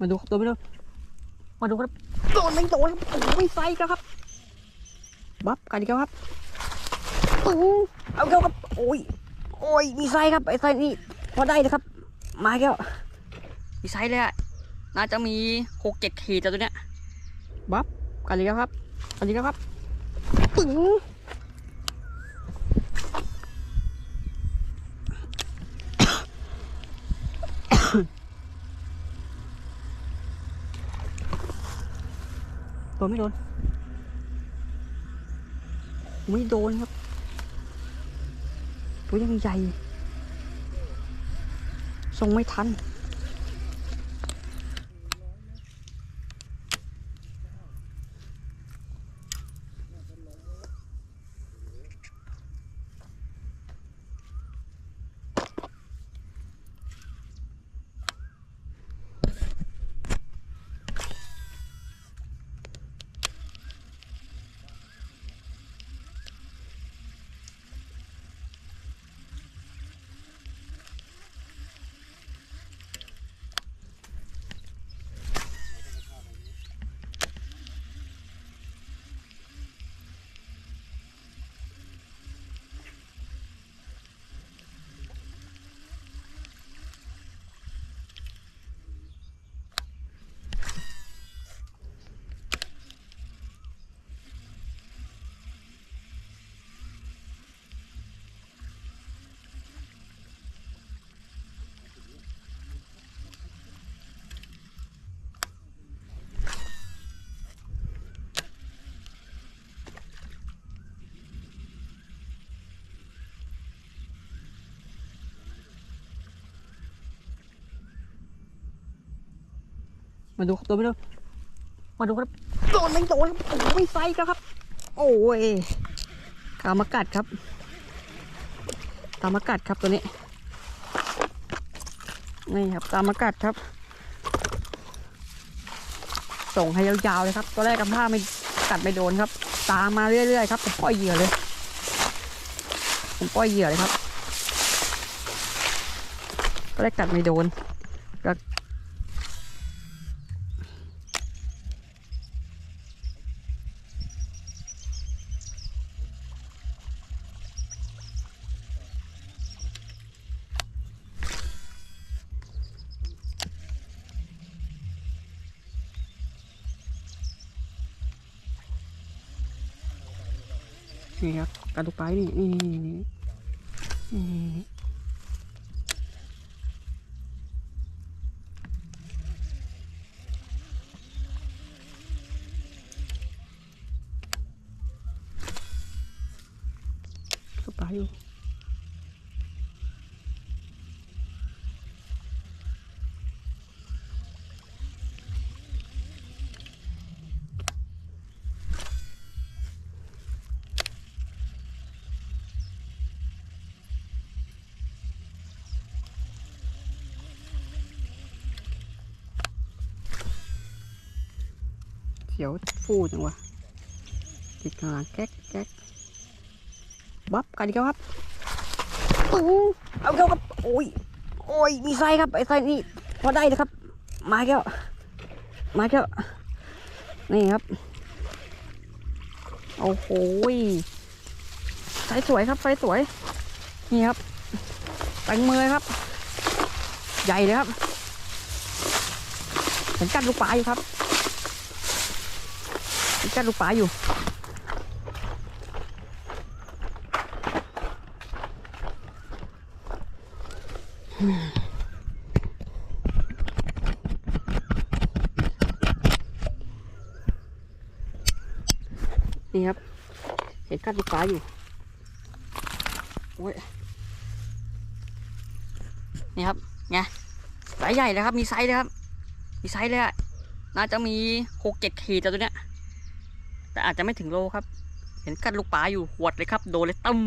มาดูครับตัวไม่ดนมาดูครับโดนไม่โดนครับโอ้ยไฟครับครับบับกันดีกแล้วครับปึ้งเอาเข้าครับโอ้ยโอ้ยมีไซครับไอ้ไซนี่พอได้เลครับ มาแก้วมีไซเลยอะน่าจะมีหกเจ็ดขีดแต่ตัวเนี้ยบับกันดีกแล้วครับกันดีกแล้วครับปึ้งโด นไม่โดน ไม่โดนครับ ตัวยังใหญ่ ทรงไม่ทัน มาดูครับตัวไม่โดนมาดูครับโดนไม่โดนโอ้ยไฟครับครับ โอ้ยกามากัดครับกามากัดครับตัวนี้นี่ครับกามากัดครับ ส่งให้ยาวๆเลยครับตัวแรกกับผ้าไม่กัดไม่โดนครับ ตามมาเรื่อยๆครับผมปล่อยเหยื่อเลยผมปล่อยเหยื่อเลยครับตัวแรกกัดไม่โดน นี่ครับกระดูกไปนี่นี่นี่นี่นี่กระไปอยู่ เสียวฟูจังวะติดกลางแก๊กแก๊กบับกันดีครับปึ้เอาเข้าครับโอ้ยโอ้ยมีไซครับไอ้ไซนี่พอได้เลยครับ มาแก้วมาแก้วนี่ครับโอ้โหยไซสวยครับไซสวย นี่ครับแตงมือครับ ใหญ่เลยครับผมกัดลูกปลาอยู่ครับ กัดลูกปลาอยู่นี่ครับ เห็นกัดลูกปลาอยู่โอ้ยนี่ครับไงไซส์ใหญ่เลยครับ มีไซส์เลยครับ มีไซส์เลยอะน่าจะมีหกเจ็ดขีดตัวเนี้ย แต่อาจจะไม่ถึงโลครับ เห็นกัดลูกปลาอยู่หวดเลยครับ โดนเลยตึ้ม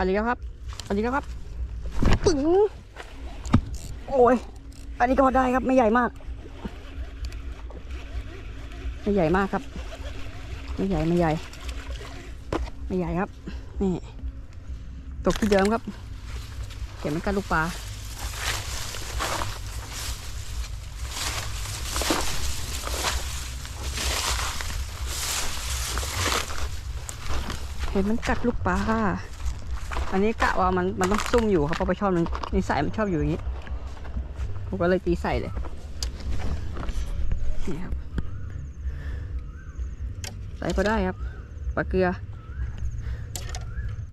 บับกันอีกแล้วครับกันอีกแล้ครับปึ๋งโอ้ย อันนี้ก็พอได้ครับไม่ใหญ่มาก ไม่ใหญ่มากครับ ไม่ใหญ่ไม่ใหญ่ ไม่ใหญ่ครับ นี่ ตกที่เดิมครับ เก็บมันกันลูกปลา เห็นมันกัดลูกปลาค่ะ อันนี้กะว่ามันมันต้องซุ่มอยู่ครับเพราะปลาช่อนมันนิสัยมันชอบอยู่อย่างนี้ผมก็เลยตีใส่เลยนี่ครับใส่พอได้ครับปลาเกลือ